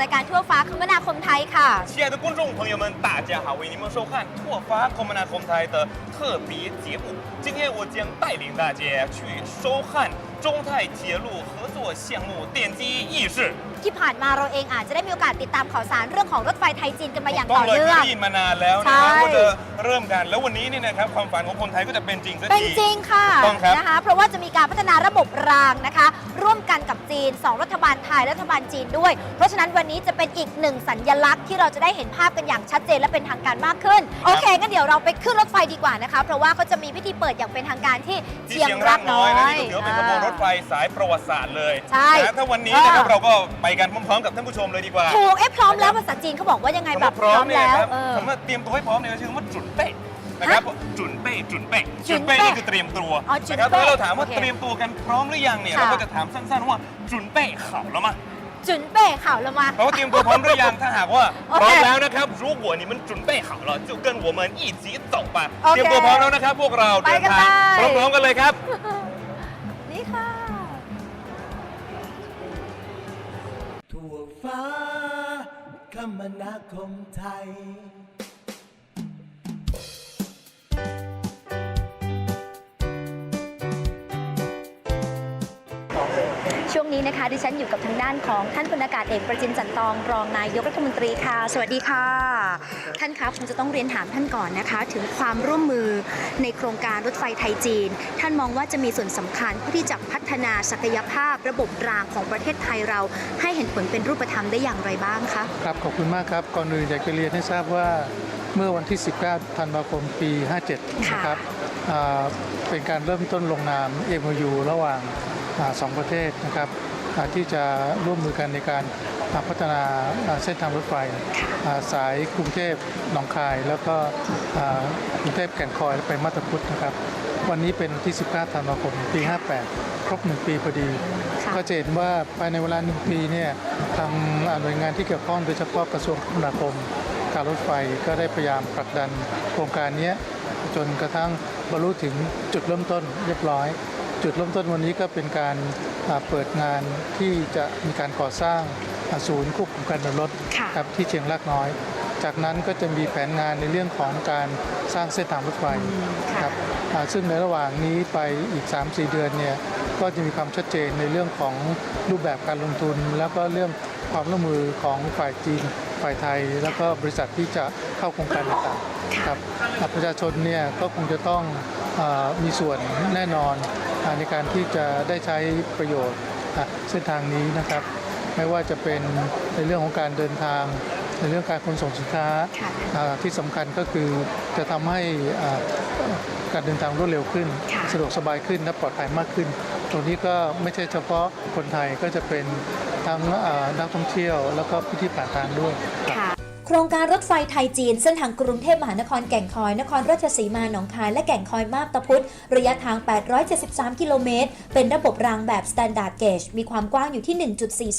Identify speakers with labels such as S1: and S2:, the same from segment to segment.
S1: รับเข้าสู่รายการทั่วฟ้าคมนาคมไทยค่ะ
S2: 亲爱的观众朋友们，大家好，为您们收看拓发 c o m m o n a c o m 台的特别节目。今天我将带领大家去收看 中泰铁路合作项目奠基仪式。
S1: ที่ผ่านมาเราเองอาจจะได้มีโอกาสติดตามข่าวสารเรื่องของรถไฟไทยจีนกันมาอย่าง
S2: ต้
S1: ต่
S2: อ
S1: อง
S2: เลย
S1: เนื่
S2: ไม่
S1: อง
S2: ได้ยินมานานแล้วนะค
S1: ใช่
S2: รับว่าจะเริ่มกัน แล้ววันนี้เนี่ยนะครับความฝันของคนไทยก็จะเป็นจริงสัก
S1: เป็น
S2: ที
S1: จริงค่ะ
S2: ถูกต้องครับ
S1: นะคะ เพราะว่าจะมีการพัฒนาระบบรางนะคะ ร่วมกันกับจีน 2 รัฐบาลไทยและรัฐบาลจีนด้วย เพราะฉะนั้นวันนี้จะเป็นอีกหนึ่งสัญญลักษณ์ที่เราจะได้เห็นภาพกันอย่างชัดเจนและเป็นทางการมากขึ้น โอเคงั้นเดี๋ยวเราไปขึ้นรถไฟดีกว่านะคะ เพราะว่าเขาจะมีพิธีเปิดอย่างเป็นทางการที่
S2: ที่
S1: เชียง
S2: เชียง
S1: รั
S2: ราก ก
S1: น้
S2: น้
S1: อ
S2: อย
S1: ย
S2: นะนี่ก็ถือว่าเป็นขบวนรถ ถไฟสายประวัติศาสตร์เลย
S1: ใช่
S2: ถ้าวันนี้นะครับ
S1: เรา
S2: ก็ไปกันพร้อมๆกับท่านผู้ชมเลยดีกว่า
S1: ถูกเอ๊ะพร้อมแล้วภาษาจีนเขาบอกว่ายังไงแบบ
S2: พร้อมเนี่ย
S1: นะ
S2: ครับ
S1: เออ
S2: สำหรัเตรียมตัวให้พร้อมเนี่ยก็ชื่อว่าจุนเป้นะครับจุนเป้จุนเป้
S1: จุ
S2: น
S1: เป้
S2: จุนี่คือเตรียมตัว
S1: อ๋อจุ
S2: นเะครับ
S1: แล้
S2: วเราถามว่า
S1: เต
S2: รียมตัวกันพร้อมหรือยังเนี่ยเราก็จะถามสั้นๆว่าจุนเป้เข่าแล้วมั้ย
S1: จุนเป้ข่าวละมา
S2: แปลว่าเตรียมตัวพร้อมหรือยังถ้าหากว่าพร้อมแล้วนะครับรู้หัวนี่มันจุนเป้เข่าแล้ว
S1: จะเกิ
S2: นหัวมันอีจีตกไปเตรียมตัวพร้อมแล้วนะครับพวกเราเดินทางพร้อมๆกันเลยครับ
S3: ฟ้าคมนาคมไทย
S1: ช่วงนี้นะคะดิฉันอยู่กับทางด้านของท่านพลอากาศเอกประจินจันตองรองนายกรัฐมนตรีค่ะ สวัสดีค่ะ ท่านคะคงจะต้องเรียนถามท่านก่อนนะคะ ถึงความร่วมมือในโครงการรถไฟไทยจีน ท่านมองว่าจะมีส่วนสำคัญเพื่อที่จะพัฒนาศักยภาพระบบรางของประเทศไทยเรา ให้เห็นผลเป็นรูปธรรมได้อย่างไรบ้างคะ
S4: ครับขอบคุณมากครับก่อนอื่นอยากจะเรียนให้ทราบว่าเมื่อวันที่ 19 ธันวาคม ปี 57
S1: ค่ะ
S4: นะครับอ่าเป็นการเริ่มต้นลงนาม MOU ระหว่างอ่า สองประเทศนะครับอ่าที่จะร่วมมือกันในการอ่าพัฒนาอ่าเส้นทางรถไฟอ่าสายกรุงเทพหนองคาย แล้วก็อ่ากรุงเทพแก่งคอยและไปมาตาพุธนะครับ วันนี้เป็นวันที่ 19 ธันวาคม ปี 58 ครบ 1 ปีพอดี
S1: ค่ะ
S4: ก็จะเห็นว่าภายในเวลาหนึ่งปีเนี่ยทางอ่าหน่วยงานที่เกี่ยวข้องโดยเฉพาะกระทรวงคมนาคม การรถไฟก็ได้พยายามผลักดันโครงการเนี้ยจนกระทั่งบรรลุถึงจุดเริ่มต้นเรียบร้อย จุดเริ่มต้นวันนี้ก็เป็นการอ่าเปิดงานที่จะมีการก่อสร้างอ่าศูนย์ควบคุมการเดินรถ
S1: ค่ะ
S4: ครับที่เชียงรากน้อย จากนั้นก็จะมีแผนงานในเรื่องของการสร้างเส้นทางรถไฟ
S1: ค่ะ
S4: ครับอ่าซึ่งในระหว่างนี้ไปอีก 3-4 เดือนเนี่ยก็จะมีความชัดเจนในเรื่องของรูปแบบการลงทุน แล้วก็เรื่องความร่วมมือของฝ่ายจีนฝ่ายไทย แล้วก็บริษัทที่จะเข้าโครงการต่างๆครับอ่าประชาชนเนี่ยก็คงจะต้องอามีส่วนแน่นอนอา ในการที่จะได้ใช้ประโยชน์อะเส้นทางนี้นะครับ ไม่ว่าจะเป็นในเรื่องของการเดินทาง ในเรื่องการขนส่งสินค้า
S1: ค่ะ
S4: อ่าที่สำคัญก็คือจะทำให้อ่าการเดินทางรวดเร็วขึ้น
S1: ค่ะ
S4: สะดวกสบายขึ้นและปลอดภัยมากขึ้น ตรงนี้ก็ไม่ใช่เฉพาะคนไทยก็จะเป็นทั้งอ่านักท่องเที่ยวแล้วก็ผู้ที่ผ่านทางด้วยครับ
S1: ค่ะ โครงการรถไฟไทยจีน เส้นทางกรุงเทพมหานครแก่งคอย นครราชสีมา หนองคาย และแก่งคอยมาบตาพุธระยะทาง 873 กิโลเมตร เป็นระบบรางแบบ Standard Gauge มีความกว้างอยู่ที่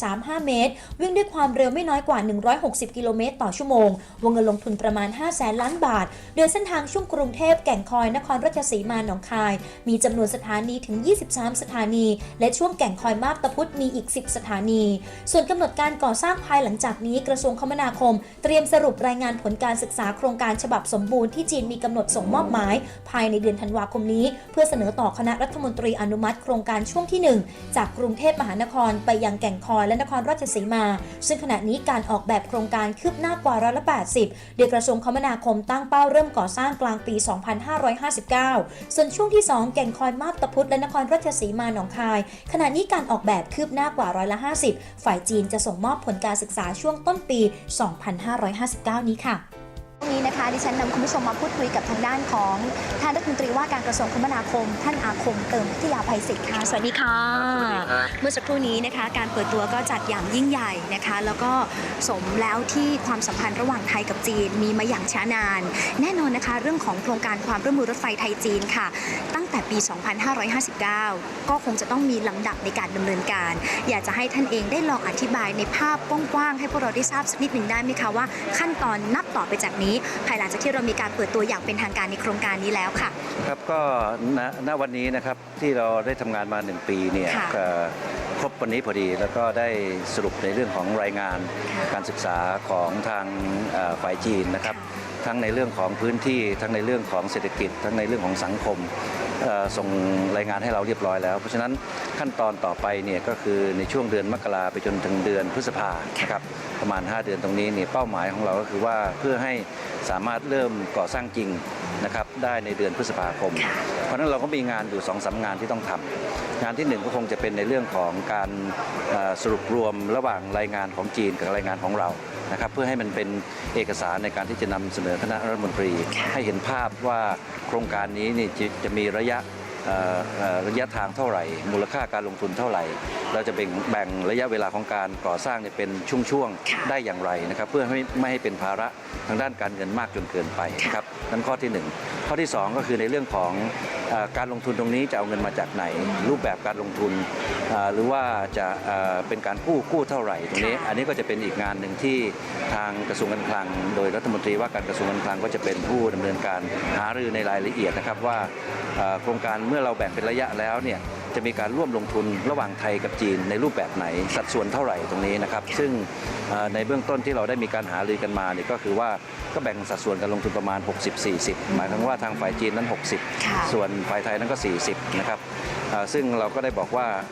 S1: 1.435 เมตร วิ่งด้วยความเร็วไม่น้อยกว่า 160 กิโลเมตร ต่อชั่วโมง วงเงินลงทุนประมาณ 5 แสนล้านบาท โดยเส้นทางช่วงกรุงเทพแก่งคอย นครราชสีมา หนองคาย มีจำนวนสถานีถึง 23 สถานี และช่วงแก่งคอยมาบตาพุธมีอีก 10 สถานี ส่วนกำหนดการก่อสร้างภายหลังจากนี้กระทรวงคมนาคมเตรียียมสรุปรายงานผลการศึกษาโครงการฉบับสมบูรณ์ที่จีนมีกำหนดส่งมอบหมาย ภายในเดือนธันวาคมนี้ เพื่อเสนอต่อคณะรัฐมนตรีอนุมัติโครงการช่วงที่ 1 จากกรุงเทพมหานครไปยังแก่งคอยและนครราชสีมา ซึ่งขณะนี้การออกแบบโครงการคืบหน้ากว่าร้อยละ80 โดยกระทรวงคมนาคมตั้งเป้าเริ่มก่อสร้างกลางปี 2559 ส่วนช่วงที่ 2 แก่งคอยมาบตาพุธและนครราชสีมาหนองคาย ขณะนี้การออกแบบคืบหน้ากว่าร้อยละ50 ฝ่ายจีนจะส่งมอบผลการศึกษาช่วงต้นปี
S5: 2559 นี้ค่ะ วันนี้นะคะดิฉันนำคุณผู้ชมมาพูดคุยกับทางด้านของท่านรัฐมนตรีว่าการกระทรวงคมนาคม ท่านอาคมเติมพิทยาภัยศิษย์ค่ะสวัสดีค่ะ เมื่อสักครู่นี้นะคะ การเปิดตัวก็จัดอย่างยิ่งใหญ่นะคะ แล้วก็สมแล้วที่ความสัมพันธ์ระหว่างไทยกับจีนมีมาอย่างช้านาน แน่นอนนะคะ เรื่องของโครงการความร่วมมือรถไฟไทยจีนค่ะ ตั้งแต่ปี 2559 ก็คงจะต้องมีลำดับในการดำเนินการ อยากจะให้ท่านเองได้ลองอธิบายในภาพกว้างๆให้พวกเราได้ทราบสักนิดหนึ่งได้ไหมคะว่าขั้นตอนนับต่อไปจากนี้ภายหลังจากที่เรามีการเปิดตัวอย่างเป็นทางการในโครงการนี้แล้วค่ะ
S6: ครับก็ณณวันนี้นะครับที่เราได้ทำงานมา 1 ปีเนี่ย
S5: ค่ะ
S6: ก็ครบวันนี้พอดีแล้วก็ได้สรุปในเรื่องของรายงาน
S5: ค่ะ
S6: การศึกษาของทางเอ่อฝ่ายจีนนะครับ ทั้งในเรื่องของพื้นที่ทั้งในเรื่องของเศรษฐกิจ ทั้งในเรื่องของสังคมส่งรายงานให้เราเรียบร้อยแล้ว เพราะฉะนั้นขั้นตอนต่อไปเนี่ยก็คือในช่วงเดือนมกราไปจนถึงเดือนพฤษภานะครับประมาณ 5 เดือนตรงนี้เนี่ยเป้าหมายของเราก็คือว่าเพื่อให้สามารถเริ่มก่อสร้างจริง นะครับได้ในเดือนพฤษภาคม เพราะนั้นเราก็มีงานอยู่สองสามงานที่ต้องทำงานที่หนึ่งก็คงจะเป็นในเรื่องของการสรุปรวมระหว่างรายงานของจีนกับรายงานของเรานะครับเพื่อให้มันเป็นเอกสารในการที่จะนำเสนอคณะรัฐมนตรี ให้เห็นภาพว่าโครงการนี้นี่จะมีระยะ ระยะทางเท่าไหร่ มูลค่าการลงทุนเท่าไหร่ เราจะแบ่งแบ่งระยะเวลาของการก่อสร้างเนี่ยเป็นช่วง
S5: ค่ะ
S6: ๆได้อย่างไรนะครับ เพื่อให้ไม่ให้เป็นภาระทางด้านการเงินมากจนเกินไปนะครับนั่นข้อที่หนึ่ง ข้อที่สองก็คือในเรื่องของเอ่อการลงทุนตรงนี้จะเอาเงินมาจากไหน รูปแบบการลงทุนเอ่อหรือว่าจะเอ่อเป็นการกู้กู้เท่าไหร่ตรงนี้
S5: ค่ะ
S6: อันนี้ก็จะเป็นอีกงานหนึ่งที่ทางกระทรวงการคลัง โดยรัฐมนตรีว่าการกระทรวงการคลังก็จะเป็นผู้ดำเนินการหารือในรายละเอียดนะครับว่าเอ่อโครงการเมื่อเราแบ่งเป็นระยะแล้วเนี่ยจะมีการร่วมลงทุนระหว่างไทยกับจีนในรูปแบบไหนสัดส่วนเท่าไหร่ตรงนี้นะครับ ซึ่งเอ่อในเบื้องต้นที่เราได้มีการหารือกันมาเนี่ยก็คือว่า ก็แบ่งสัดส่วนการลงทุนประมาณ 60-40 หมายถึงว่าทางฝ่ายจีนนั้น 60
S5: ค่ะ
S6: ส่วนฝ่ายไทยนั้นก็ 40 นะครับอ่าซึ่งเราก็ได้บอกว่าอ่า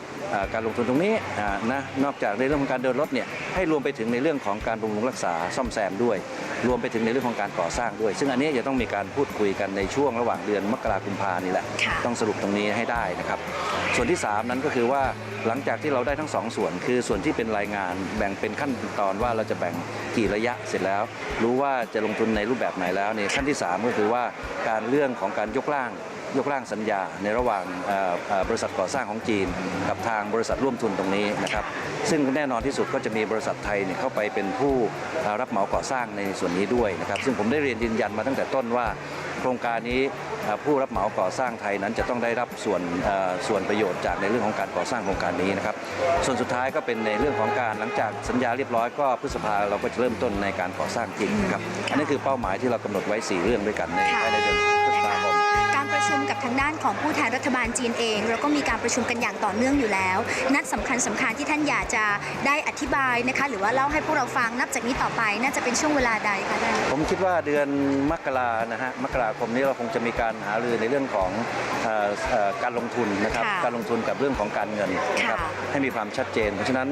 S6: การลงทุนตรงนี้อ่านะนอกจากในเรื่องของการเดินรถเนี่ยให้รวมไปถึงในเรื่องของการบำรุงรักษาซ่อมแซมด้วย รวมไปถึงในเรื่องของการก่อสร้างด้วย ซึ่งอันนี้จะต้องมีการพูดคุยกันในช่วงระหว่างเดือนมกราคมกุมภานี่แหละ
S5: ค่ะ
S6: ต้องสรุปตรงนี้ให้ได้นะครับ ส่วนที่ 3 นั้นก็คือว่าหลังจากที่เราได้ทั้งสองส่วน คือส่วนที่เป็นรายงานแบ่งเป็นขั้นตอนว่าเราจะแบ่งกี่ระยะเสร็จแล้ว รู้ว่าจะลงทุนในรูปแบบไหนแล้วเนี่ยขั้นที่ 3 ก็คือว่าการเรื่องของการยกร่าง ยกร่างสัญญาในระหว่างบริษัทก่อสร้างของจีน กับทางบริษัทร่วมทุนตรงนี้นะครับซึ่งแน่นอนที่สุดก็จะมีบริษัทไทยเนี่ยเข้าไปเป็นผู้รับเหมาก่อสร้างในส่วนนี้ด้วยนะครับซึ่งผมได้เรียนยืนยันมาตั้งแต่ต้นว่าโครงการนี้ผู้รับเหมาก่อสร้างไทยนั้นจะต้องได้รับส่วนส่วนประโยชน์จากในเรื่องของการก่อสร้างโครงการนี้นะครับส่วนสุดท้ายก็เป็นในเรื่องของการหลังจากสัญญาเรียบร้อยก็พฤษภาเราก็จะเริ่มต้นในการก่อสร้างจริงครับอันนี้คือเป้าหมายที่เรากำหนดไว้ 4 เรื่องด้วยกันในภายในเดือน
S5: ชุมกับทางด้านของผู้แทนรัฐบาลจีนเองเราก็มีการประชุมกันอย่างต่อเนื่องอยู่แล้ว นัดสำคัญสำคัญที่ท่านอยากจะได้อธิบายนะคะหรือว่าเล่าให้พวกเราฟังนับจากนี้ต่อไป น่าจะเป็นช่วงเวลาใดคะท่าน
S6: ผมคิดว่าเดือนมกรานะฮะมกราคมนี้เราคงจะมีการหารือในเรื่องของเอ่อเอ่อการลงทุนนะครับ
S5: ค่ะ
S6: การลงทุนกับเรื่องของการเงินนะครับ
S5: ค่ะ
S6: ให้มีความชัดเจน เพราะฉะนั้น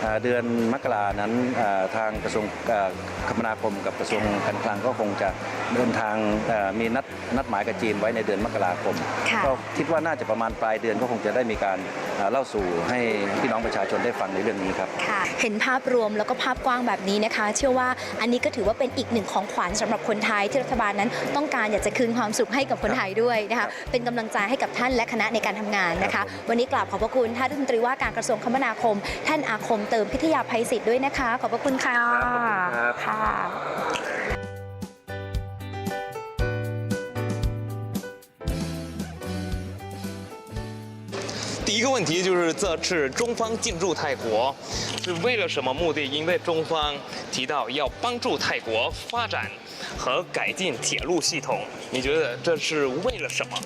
S6: เอ่อเดือนมกรานั้นเอ่อทางกระทรวงเอ่อคมนาคมกับกระทรวงการคลังก็คงจะเดินทางเอ่อมีนัดนัดหมายกับจีนไว้ในเดือนมกราคม
S5: ค่ะ
S6: ก็คิดว่าน่าจะประมาณปลายเดือนก็คงจะได้มีการเอ่อเล่าสู่ให้พี่น้องประชาชนได้ฟังในเรื่องนี้ครับ
S5: ค่ะเห็นภาพรวมแล้วก็ภาพกว้างแบบนี้นะคะ เชื่อว่าอันนี้ก็ถือว่าเป็นอีกหนึ่งของขวัญสำหรับคนไทยที่รัฐบาลนั้นต้องการอยากจะคืนความสุขให้กับคนไทยด้วยนะคะเป็นกำลังใจให้กับท่านและคณะในการทำงานนะคะ วันนี้กราบขอบพระคุณท่านรัฐมนตรีว่าการกระทรวงคมนาคม ท่านอาคมเติมพิทยาภัยศิษย์ด้วยนะคะ ขอบพระคุณค่ะ
S6: ครับ
S5: ค่ะ
S7: 第一个问题就是这次中方进驻泰国是为了什么目的？因为中方提到要帮助泰国发展和改进铁路系统，你觉得这是为了什么？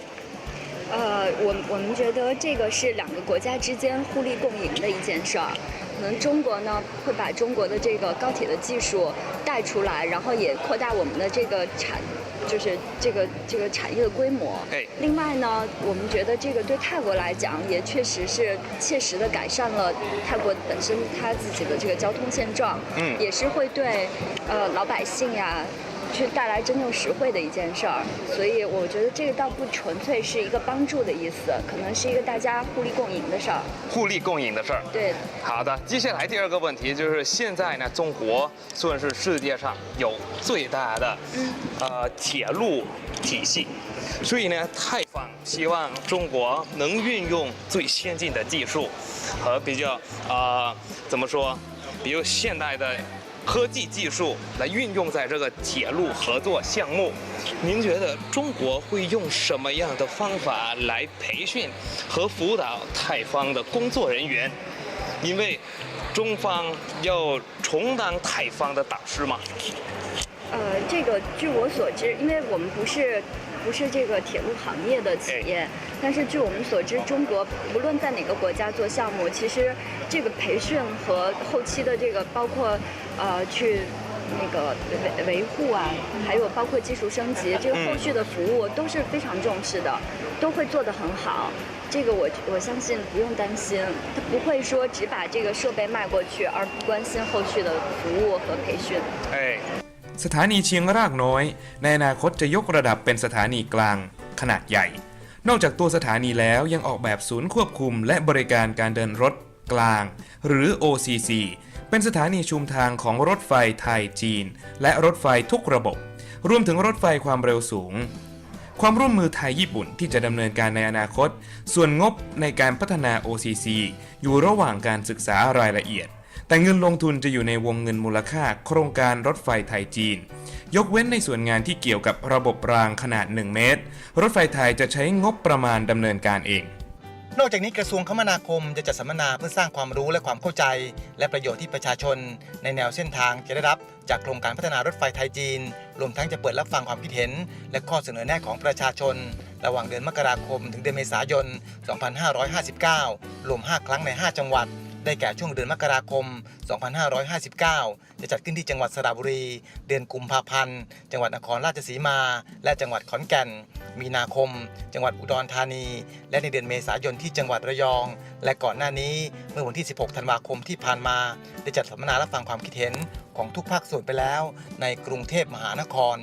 S8: 呃，我我们觉得这个是两个国家之间互利共赢的一件事儿。 可能中国呢会把中国的这个高铁的技术带出来，然后也扩大我们的这个产，就是这个这个产业的规模。
S7: 哎
S8: 另外呢，我们觉得这个对泰国来讲也确实是切实的改善了泰国本身它自己的这个交通现状。
S7: 嗯
S8: 也是会对呃老百姓呀。去带来真正实惠的一件事儿。所以我觉得这个倒不纯粹是一个帮助的意思，可能是一个大家互利共赢的事儿。
S2: 互利共赢的事儿。
S8: 对，
S2: 好的，接下来第二个问题就是现在呢，中国算是世界上有最大的嗯呃铁路体系，所以呢，泰方希望中国能运用最先进的技术和比较呃怎么说，比如现代的。科技技术来运用在这个铁路合作项目，您觉得中国会用什么样的方法来培训和辅导泰方的工作人员？因为中方要充当泰方的导师嘛。
S8: 呃，这个据我所知，因为我们不是不是这个铁路行业的企业，但是据我们所知，中国无论在哪个国家做项目，其实这个培训和后期的这个包括呃去那个维维护啊，还有包括技术升级，这个后续的服务都是非常重视的，都会做得很好。这个我我相信不用担心，他不会说只把这个设备卖过去，而不关心后续的服务和培训。
S2: 哎，
S9: สถานีเชียงรากน้อย ในอนาคตจะยกระดับเป็นสถานีกลาง ขนาดใหญ่ นอกจากตัวสถานีแล้วยังออกแบบศูนย์ควบคุม และบริการการเดินรถกลาง หรือ OCC เป็นสถานีชุมทางของรถไฟไทยจีน และรถไฟทุกระบบ รวมถึงรถไฟความเร็วสูง ความร่วมมือไทยญี่ปุ่นที่จะดำเนินการในอนาคต ส่วนงบในการพัฒนา OCC อยู่ระหว่างการศึกษารายละเอียด แต่เงินลงทุนจะอยู่ในวงเงินมูลค่าโครงการรถไฟไทยจีน ยกเว้นในส่วนงานที่เกี่ยวกับระบบรางขนาด 1 เมตร รถไฟไทยจะใช้งบประมาณดำเนินการเอง
S10: นอกจากนี้กระทรวงคมนาคมจะจัดสัมมนาเพื่อสร้างความรู้และความเข้าใจ และประโยชน์ที่ประชาชน ในแนวเส้นทางจะได้รับจากโครงการพัฒนารถไฟไทยจีน รวมทั้งจะเปิดรับฟังความคิดเห็น และข้อเสนอแนะของประชาชน ระหว่างเดือนมกราคม ถึงเดือนเมษายน 2559 รวม 5 ครั้งใน 5 จังหวัด ได้แก่ช่วงเดือนมกราคม 2559 จะจัดขึ้นที่จังหวัดสระบุรี เดือนกุมภาพันธ์ จังหวัดนครราชสีมา และจังหวัดขอนแก่น มีนาคม จังหวัดอุดรธานี และในเดือนเมษายนที่จังหวัดระยอง และก่อนหน้านี้เมื่อวันที่ 16 ธันวาคมที่ผ่านมา ได้จัดสัมมนารับฟังความคิดเห็นของทุกภาคส่วนไปแล้ว ในกรุงเทพมหานคร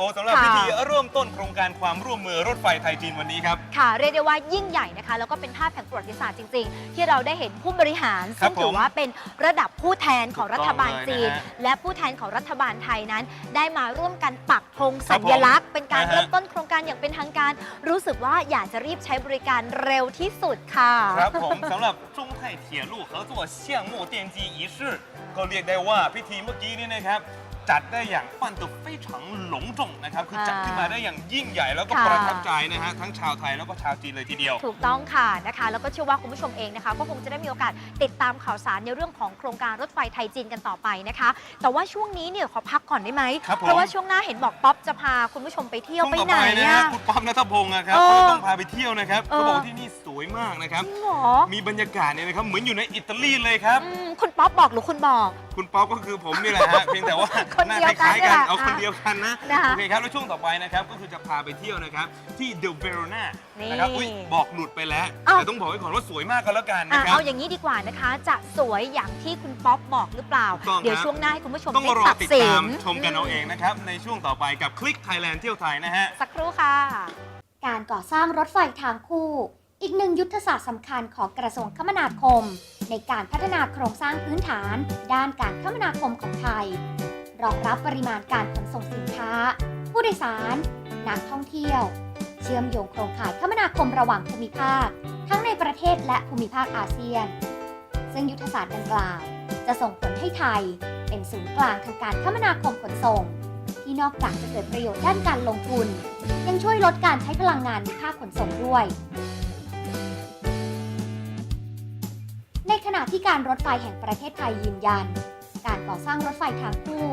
S2: อสำหรับ
S11: ค่ะ
S2: พิธีเริ่มต้นโครงการความร่วมมือรถไฟไทยจีนวันนี้ครับ
S11: ค่ะ เรียกได้ว่ายิ่งใหญ่นะคะ แล้วก็เป็นภาพแห่งประวัติศาสตร์จริง ๆ ที่เราได้เห็นผู้บริหาร
S2: ครั
S11: ซึ่
S2: บ
S11: งถือว่าเป็นระดับผู้แทนของรัฐบาลจีน
S2: ถูกต้องเลยนะฮะ
S11: และผู้แทนของรัฐบาลไทยนั้น ได้มาร่วมกันปักธง
S2: ครั
S11: สั
S2: บผม
S11: ญลักษณ์ เป็นการ
S2: นะฮะ
S11: เริ่มต้นโครงการอย่างเป็นทางการ รู้สึกว่าอยากจะรีบใช้บริการเร็วที่สุดค่ะ
S2: ครับผมสำหรับ中泰铁路合作项目奠基仪式ก็เรียกได้ว่าพิธีเมื่อกี้นี้นะครับ จัดได้อย่างฟันตัว非常หลงจงนะครับ คือจัดขึ้นมาได้อย่างยิ่งใหญ่แล้วก็ประทับใจนะฮะทั้งชาวไทยแล้วก็ชาวจีนเลยทีเดียว
S11: ถูกต้องค่ะนะคะ แล้วก็เชื่อว่าคุณผู้ชมเองนะคะ ก็คงจะได้มีโอกาสติดตามข่าวสารในเรื่องของโครงการรถไฟไทยจีนกันต่อไปนะคะ แต่ว่าช่วงนี้เนี่ยขอพักก่อนได้ไหมเพราะว่าช่วงหน้าเห็นบอกป๊อปจะพาคุณผู้ชมไปเที่ยวไปไหนเนี่ย
S2: คุณป๊อมนัทพงศ์นะครับ
S11: เขา
S2: ต้องพาไปเที่ยวนะครับ
S11: เขา
S2: บอกที่นี่สวยมากนะครับมีบรรยากาศเนี่ยนะครับเหมือนอยู่ในอิตาลีเลยครับ
S11: คุณป๊อปบอกหรือคุณบอก
S2: คุณป๊อปก็คือผมนี่แหละฮะ เพียงแต่ว่า
S11: คน
S2: หน้า
S11: เดียว
S2: ค
S11: กัน
S2: ล้ายๆ
S11: นี่
S2: กัน
S11: แหละ
S2: เอาคนเดียวกันนะ
S11: นะคะ
S2: โอเคครับแล้วช่วงต่อไปนะครับก็คือจะพาไปเที่ยวนะครับที่เดลเวโรนา
S11: นี่
S2: นะครับอุ้ยบอกหลุดไปแล้ว
S11: เอ้า
S2: แต่ต้องบอกไว้ก่อนว่าสวยมากกันแล้วกัน
S11: อะ
S2: นะครับ
S11: เอาอย่างนี้ดีกว่านะคะ จะสวยอย่างที่คุณป๊อปบอกหรือเปล่า
S2: ถูกต้อง
S11: เดี๋ยว
S2: ครับ
S11: ช่วงหน้าให้คุณผู้ชม
S2: ต้อง
S11: ได้
S2: รอ
S11: ตัด
S2: ติด
S11: สิ
S2: ตาม
S11: น
S2: ชมกันเอาเองนะครับในช่วงต่อไปกับคลิกไทยแลนด์เที่ยวไทยนะฮะ
S11: สักครู่ค่ะ
S12: การก่อสร้างรถไฟทางคู่ อีกหนึ่งยุทธศาสตร์สำคัญของกระทรวงคมนาคม ในการพัฒนาโครงสร้างพื้นฐาน ด้านการคมนาคมของไทย รองรับปริมาณการขนส่งสินค้า ผู้โดยสาร นักท่องเที่ยว เชื่อมโยงโครงข่ายคมนาคมระหว่างภูมิภาค ทั้งในประเทศและภูมิภาคอาเซียน ซึ่งยุทธศาสตร์ดังกล่าว จะส่งผลให้ไทย เป็นศูนย์กลางทางการคมนาคมขนส่ง ที่นอกจากจะเกิดประโยชน์ด้านการลงทุน ยังช่วยลดการใช้พลังงานในภาคขนส่งด้วยในขณะที่การรถไฟแห่งประเทศไทยยืนยัน การก่อสร้างรถไฟทางคู่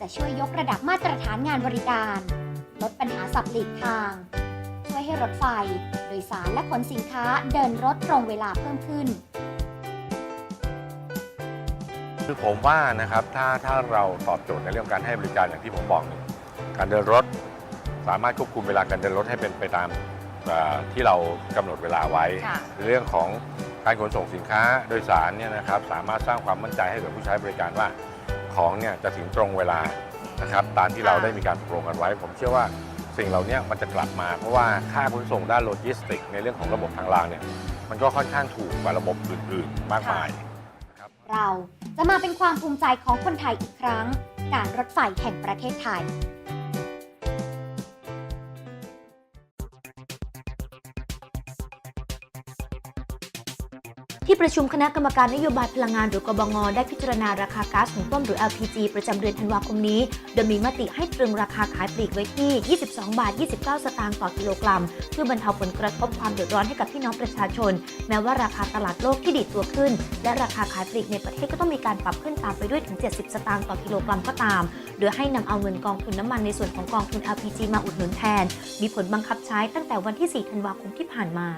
S12: จะช่วยยกระดับมาตรฐานงานบริการ ลดปัญหาสับหลีกทาง ช่วยให้รถไฟ โดยสารและขนสินค้าเดินรถตรงเวลาเพิ่มขึ้น
S13: คือผมว่านะครับถ้าถ้าเราตอบโจทย์ในเรื่องการให้บริการอย่างที่ผมบอกนี่การเดินรถสามารถควบคุมเวลาการเดินรถให้เป็นไปตามเอ่อที่เรากำหนดเวลาไว้
S11: ค่ะ
S13: เรื่องของการขนส่งสินค้าโดยสารเนี่ยนะครับสามารถสร้างความมั่นใจให้กับผู้ใช้บริการว่า ของเนี่ยจะถึงตรงเวลานะครับตามที่เราได้มีการตกลงกันไว้ ผมเชื่อว่าสิ่งเหล่านี้มันจะกลับมา เพราะว่าค่าขนส่งด้านโลจิสติกส์ในเรื่องของระบบทางรางเนี่ยมันก็ค่อนข้างถูกกว่าระบบอื่นๆ มากมาย
S12: เราจะมาเป็นความภูมิใจของคนไทยอีกครั้ง การรถไฟแห่งประเทศไทย
S1: ที่ประชุมคณะกรรมการนโยบายพลังงานหรือกบง ได้พิจารณาราคาก๊าซหุงต้มหรือ LPG ประจำเดือนธันวาคมนี้ โดยมีมติให้ตรึงราคาขายปลีกไว้ที่ 22 บาท 29 สตางค์ต่อกิโลกรัม เพื่อบรรเทาผลกระทบความเดือดร้อนให้กับพี่น้องประชาชน แม้ว่าราคาตลาดโลกที่ดีดตัวขึ้น และราคาขายปลีกในประเทศก็ต้องมีการปรับขึ้นตามไปด้วยถึง 70 สตางค์ต่อกิโลกรัมก็ตาม โดยให้นำเอาเงินกองทุนน้ำมันในส่วนของกองทุน LPG มาอุดหนุนแทน มีผลบังคับใช้ตั้งแต่วันที่ 4 ธันวาคมที่ผ่านมา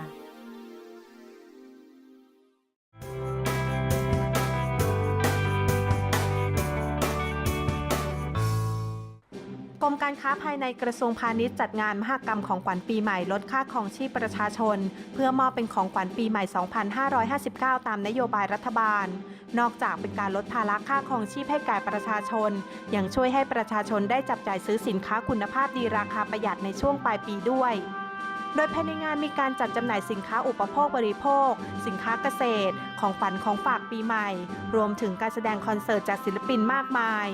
S14: รมการค้าภายในกระทรวงพาณิชย์จัดงานมหกรรมของขวัญปีใหม่ลดค่าครองชีพประชาชน เพื่อมอบเป็นของขวัญปีใหม่ 2559 ตามนโยบายรัฐบาล นอกจากเป็นการลดภาระค่าครองชีพให้แก่ประชาชน ยังช่วยให้ประชาชนได้จับจ่ายซื้อสินค้าคุณภาพดีราคาประหยัดในช่วงปลายปีด้วยโดยภายในงานมีการจัดจำหน่ายสินค้าอุปโภคบริโภค สินค้าเกษตรของฝันของฝากปีใหม่ รวมถึงการแสดงคอนเสิร์ตจากศิลปินมากมาย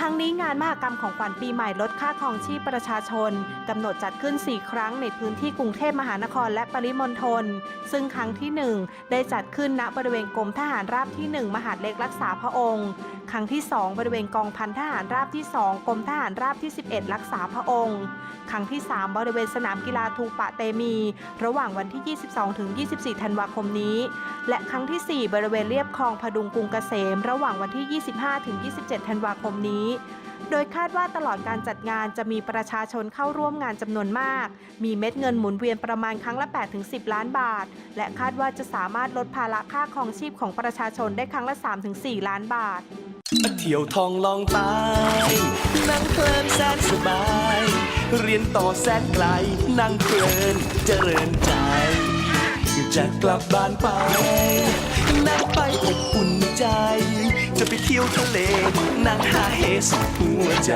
S14: ทั้งนี้งานมหกรรมของขวัญปีใหม่ลดค่าครองชีพประชาชน กำหนดจัดขึ้น 4 ครั้งในพื้นที่กรุงเทพมหานครและปริมณฑลซึ่งครั้งที่ 1 ได้จัดขึ้นณบริเวณกรมทหารราบที่ 1 มหาดเล็กรักษาพระองค์ ครั้งที่ 2 บริเวณกองพันทหารราบที่ 2 กรมทหารราบที่ 11 รักษาพระองค์ ครั้งที่ 3 บริเวณสนามกีฬาทูปะเตมี ระหว่างวันที่ 22ถึง24 ธันวาคมนี้ และครั้งทีสี่ 4 บริเวณเรียบคลองพดุงกรุงเกษม ระหว่างวันที่ 25ถึง27 ธันวาคมนี้ โดยคาดว่าตลอดการจัดงานจะมีประชาชนเข้าร่วมงานจำนวนมาก มีเม็ดเงินหมุนเวียนประมาณครั้งละ 8-10 ล้านบาท และคาดว่าจะสามารถลดภาระค่าครองชีพของประชาชนได้ครั้งละ 3-4 ล้านบาท
S3: เที่ยวทองลองตายนั่งเพลินแสนสบาย เรียนต่อแสนไกลนั่งเพลินเจริญใจ จะกลับบ้านไปนั่งไปอบอุ่นใจ จะไปเที่ยวทะเลนั่งหาเฮสุดหัวใจ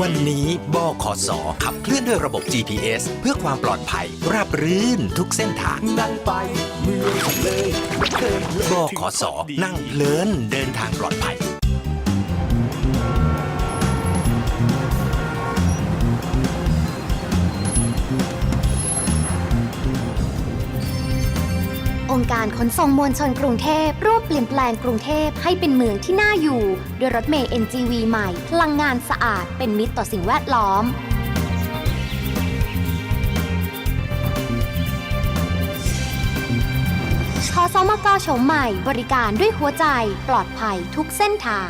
S15: วันนี้บขสขับเคลื่อนด้วยระบบ GPS เพื่อความปลอดภัย ราบรื่นทุกเส้นทาง
S3: นั่งไปเมืองเลยเพลินเลย
S15: บขสนั่งเพลินเดินทางปลอดภัย
S12: องค์การขนส่งมวลชนกรุงเทพร่วมเปลี่ยนแปลงกรุงเทพให้เป็นเมืองที่น่าอยู่ ด้วยรถเมล์ NGV ใหม่ พลังงานสะอาดเป็นมิตรต่อสิ่งแวดล้อม ขอสมกโฉมใหม่บริการด้วยหัวใจปลอดภัยทุกเส้นทาง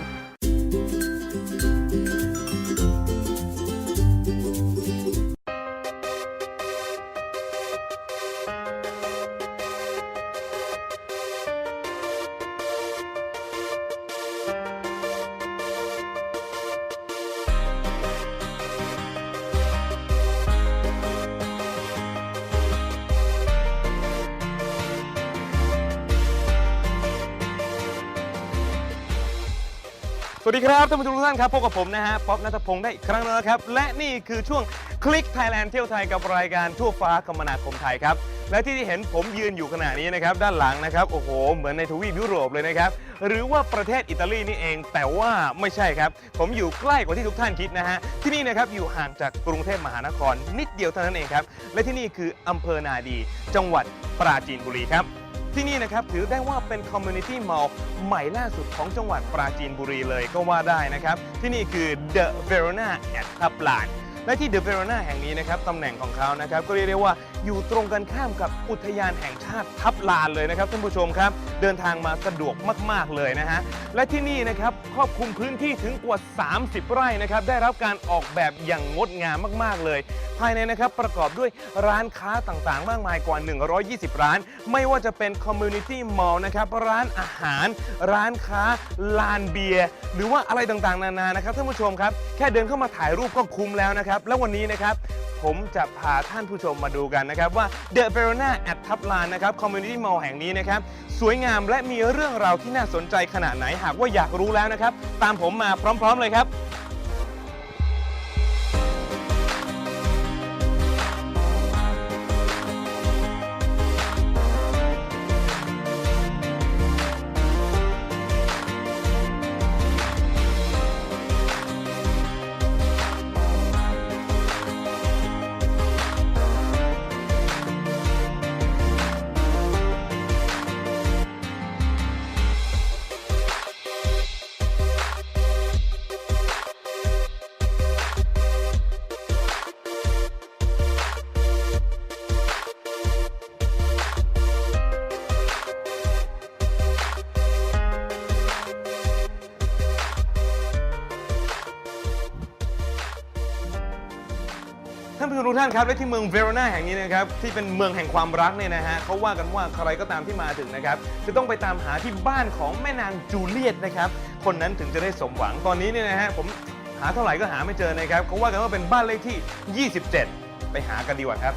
S2: วัสดีครับท่านผู้ชมทุกท่านครับพบกับผมนะฮะป๊อปนัทพงศ์ได้อีกครั้งแล้วครับและนี่คือช่วงคลิกไทยแลนด์เที่ยวไทยกับรายการทั่วฟ้าคมนาคมไทยครับและที่ที่เห็นผมยืนอยู่ขณะนี้นะครับด้านหลังนะครับโอ้โห เหมือนในทวีปยุโรปเลยนะครับหรือว่าประเทศอิตาลีนี่เอง แต่ว่าไม่ใช่ครับ ผมอยู่ใกล้กว่าที่ทุกท่านคิดนะฮะที่นี่นะครับอยู่ห่างจากกรุงเทพมหานครนิดเดียวเท่านั้นเองครับและที่นี่คืออำเภอนาดี จังหวัดปราจีนบุรีครับ ที่นี่นะครับถือได้ว่าเป็นคอมมูนิตี้มอลล์ใหม่ล่าสุดของจังหวัดปราจีนบุรีเลยก็ว่าได้นะครับ ที่นี่คือ The Verona at ทับลานและที่ The Verona แห่งนี้นะครับตำแหน่งของเขานะครับก็เรียกได้ว่าอยู่ตรงกันข้ามกับอุทยานแห่งชาติทับลานเลยนะครับท่านผู้ชมครับ เดินทางมาสะดวกมาก ๆ เลยนะฮะ และที่นี่นะครับครอบคลุมพื้นที่ถึงกว่า 30 ไร่นะครับ ได้รับการออกแบบอย่างงดงามมาก ๆ เลย ภายในนะครับประกอบด้วยร้านค้าต่างๆ มากมายกว่า 120 ร้าน ไม่ว่าจะเป็นคอมมูนิตี้มอลล์นะครับ ร้านอาหาร ร้านค้า ลานเบียร์ หรือว่าอะไรต่างๆ นานา นะครับท่านผู้ชมครับ แค่เดินเข้ามาถ่ายรูปก็คุ้มแล้วนะครับ แล้ววันนี้นะครับ ผมจะพาท่านผู้ชมมาดูกันนะครับว่า The Verona at ทับลานนะครับ Community Mall แห่งนี้นะครับสวยงามและมีเรื่องราวที่น่าสนใจขนาดไหนหากว่าอยากรู้แล้วนะครับ ตามผมมาพร้อม ๆ เลยครับ ท่านครับและที่เมืองเวโรนาแห่งนี้นะครับที่เป็นเมืองแห่งความรักเนี่ยนะฮะเขาว่ากันว่าใครก็ตามที่มาถึงนะครับจะต้องไปตามหาที่บ้านของแม่นางจูเลียตนะครับคนนั้นถึงจะได้สมหวังตอนนี้เนี่ยนะฮะผมหาเท่าไหร่ก็หาไม่เจอนะครับเขาว่ากันว่าเป็นบ้านเลขที่ 27 ไปหากันดีกว่าครับ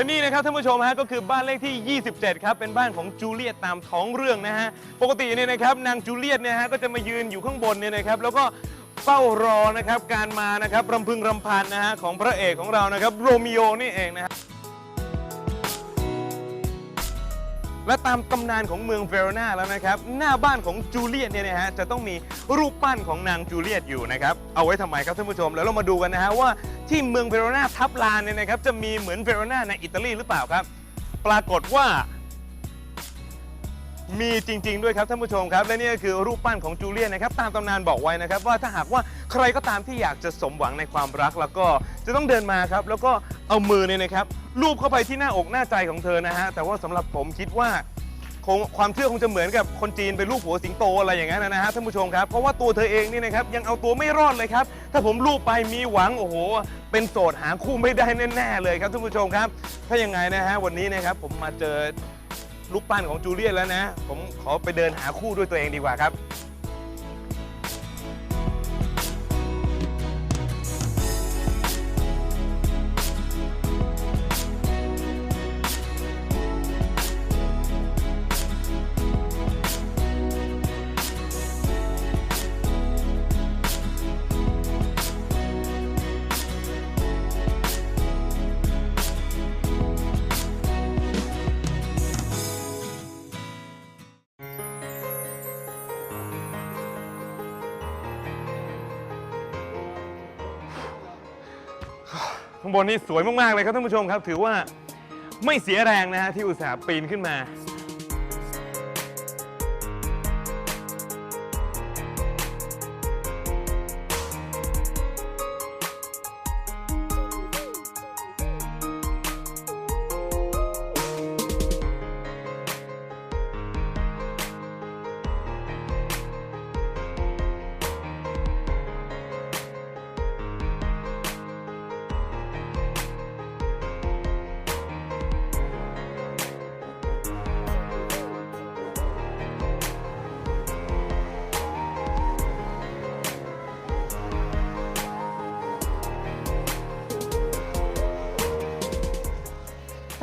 S2: และนี่นะครับท่านผู้ชมฮะก็คือบ้านเลขที่ 27 ครับ เป็นบ้านของจูเลียตตามท้องเรื่องนะฮะ ปกติเนี่ยนะครับนางจูเลียตเนี่ยฮะก็จะมายืนอยู่ข้างบนเนี่ยนะครับแล้วก็เฝ้ารอนะครับการมานะครับรำพึงรำพันนะฮะของพระเอกของเรานะครับโรมิโอนี่เองนะฮะ และตามตำนานของเมืองเวโรนาแล้วนะครับ หน้าบ้านของจูเลียตเนี่ยนะฮะจะต้องมีรูปปั้นของนางจูเลียตอยู่นะครับ เอาไว้ทำไมครับท่านผู้ชม แล้วเรามาดูกันนะฮะว่าที่เมืองเวโรนาทับลานเนี่ยนะครับจะมีเหมือนเวโรนาในอิตาลีหรือเปล่าครับ ปรากฏว่า มีจริง ๆ ด้วยครับท่านผู้ชมครับ และนี่ก็คือรูปปั้นของจูเลียตนะครับ ตามตำนานบอกไว้นะครับ ว่าถ้าหากว่าใครก็ตามที่อยากจะสมหวังในความรักแล้วก็จะต้องเดินมาครับ แล้วก็เอามือเนี่ยนะครับ ลูบเข้าไปที่หน้าอกหน้าใจของเธอนะฮะ แต่ว่าสำหรับผมคิดว่าคงความเชื่อคงจะเหมือนกับคนจีนไปลูบหัวสิงโตอะไรอย่างนั้นนะฮะท่านผู้ชมครับ เพราะว่าตัวเธอเองนี่นะครับยังเอาตัวไม่รอดเลยครับ ถ้าผมลูบไปมีหวังโอ้โห เป็นโสดหาคู่ไม่ได้แน่ๆเลยครับท่านผู้ชมครับ ถ้ายังไงนะฮะวันนี้นะครับผมมาเจอลูกปั้นของจูเลียตแล้วนะ ผมขอไปเดินหาคู่ด้วยตัวเองดีกว่าครับ ข้างบนนี่สวยมากๆเลยครับท่านผู้ชมครับ ถือว่าไม่เสียแรงนะฮะที่อุตส่าห์ปีนขึ้นมา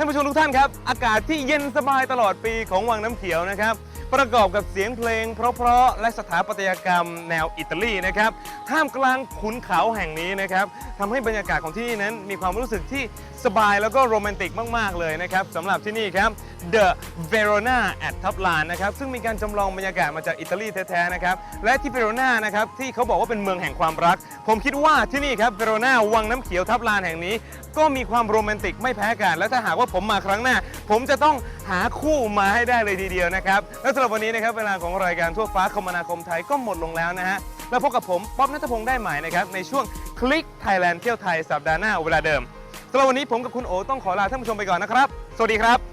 S2: ท่านผู้ชมทุกท่านครับ อากาศที่เย็นสบายตลอดปีของวังน้ำเขียวนะครับ ประกอบกับเสียงเพลงเพราะๆและสถาปัตยกรรมแนวอิตาลีนะครับท่ามกลางขุนเขาแห่งนี้นะครับทำให้บรรยากาศของที่นี่นั้นมีความรู้สึกที่สบายแล้วก็โรแมนติกมากๆเลยนะครับสำหรับที่นี่ครับ The Verona at t o p l a n นะครับซึ่งมีการจำลองบรรยากาศมาจากอิตาลีแท้ๆนะครับและที่เวโรนานะครับที่เขาบอกว่าเป็นเมืองแห่งความรัก ผมคิดว่าที่นี่ครับเวโรนาวังน้ำเขียวทับลานแห่งนี้ ก็มีความโรแมนติกไม่แพ้กัน และถ้าหากว่าผมมาครั้งหน้า ผมจะต้องหาคู่มาให้ได้เลยทีเดียวนะครับและสำหรับวันนี้นะครับเวลาของรายการทั่วฟ้าคมนาคมไทยก็หมดลงแล้วนะฮะแล้วพบกับผมป๊อบนัทพงศ์ได้ใหม่นะครับในช่วงคลิกไทยแลนด์เที่ยวไทยสัปดาห์หน้าเวลาเดิมสำหรับวันนี้ผมกับคุณโอต้องขอลาท่านผู้ชมไปก่อนนะครับ สวัสดีครับ